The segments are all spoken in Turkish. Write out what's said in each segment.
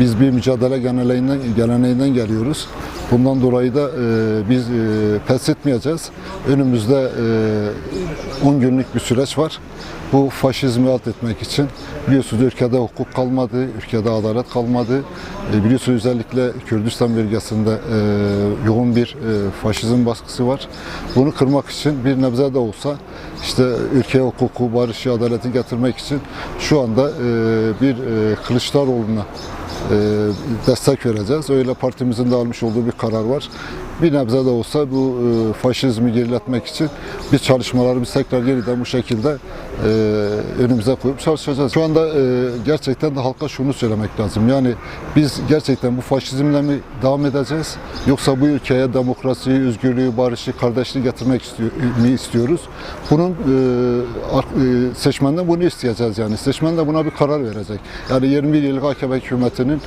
Biz bir mücadele geleneğinden, geleneğinden geliyoruz. Bundan dolayı da e, biz e, pes etmeyeceğiz. Önümüzde e, 10 günlük bir süreç var. Bu faşizmi alt etmek için biliyorsunuz ülkede hukuk kalmadı, ülkede adalet kalmadı. E, biliyorsunuz özellikle Kürdistan bölgesinde e, yoğun bir e, faşizm baskısı var. Bunu kırmak için bir nebze de olsa işte ülkeye hukuku, barışı, adaleti getirmek için şu anda e, bir e, Kılıçdaroğlu'na destek vereceğiz. Öyle partimizin de almış olduğu bir karar var. Bir nebze de olsa bu e, faşizmi geriletmek için biz çalışmalarımızı tekrar yeniden bu şekilde e, önümüze koyup çalışacağız. Şu anda e, gerçekten de halka şunu söylemek lazım. Yani biz gerçekten bu faşizmle mi devam edeceğiz yoksa bu ülkeye demokrasiyi, özgürlüğü, barışı, kardeşliği getirmek istiyor, mi istiyoruz? Bunun e, e, seçmenden bunu isteyeceğiz yani. Seçmen de buna bir karar verecek. Yani 21 yıllık AKP hükümetinin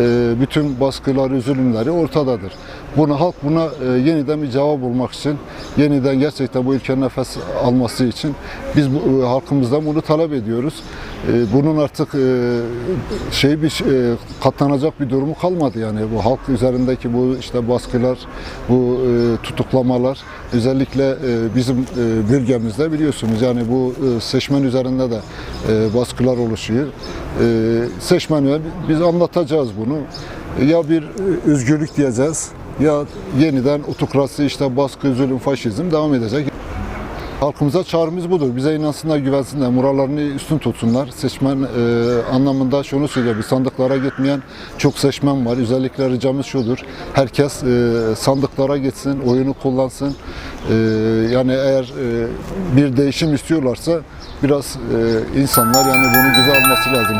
e, bütün baskıları, zulümleri ortadadır. Bunu halk buna e, yeniden bir cevap bulmak için, yeniden gerçekten bu ülkenin nefes alması için biz bu, e, halkımızdan bunu talep ediyoruz. E, bunun artık e, şey bir e, katlanacak bir durumu kalmadı yani bu halk üzerindeki bu işte baskılar, bu e, tutuklamalar özellikle e, bizim e, bölgemizde biliyorsunuz yani bu e, seçmen üzerinde de e, baskılar oluşuyor. E, seçmene biz anlatacağız bunu. Ya bir e, özgürlük diyeceğiz ya yeniden otokrasi, işte baskı, zulüm, faşizm devam edecek. Halkımıza çağrımız budur. Bize inansınlar, güvensinler, morallerini üstün tutsunlar. Seçmen e, anlamında şunu söylüyor, bir sandıklara gitmeyen çok seçmen var. Özellikle ricamız şudur, herkes e, sandıklara gitsin, oyunu kullansın. E, yani eğer e, bir değişim istiyorlarsa biraz e, insanlar yani bunu güzel alması lazım.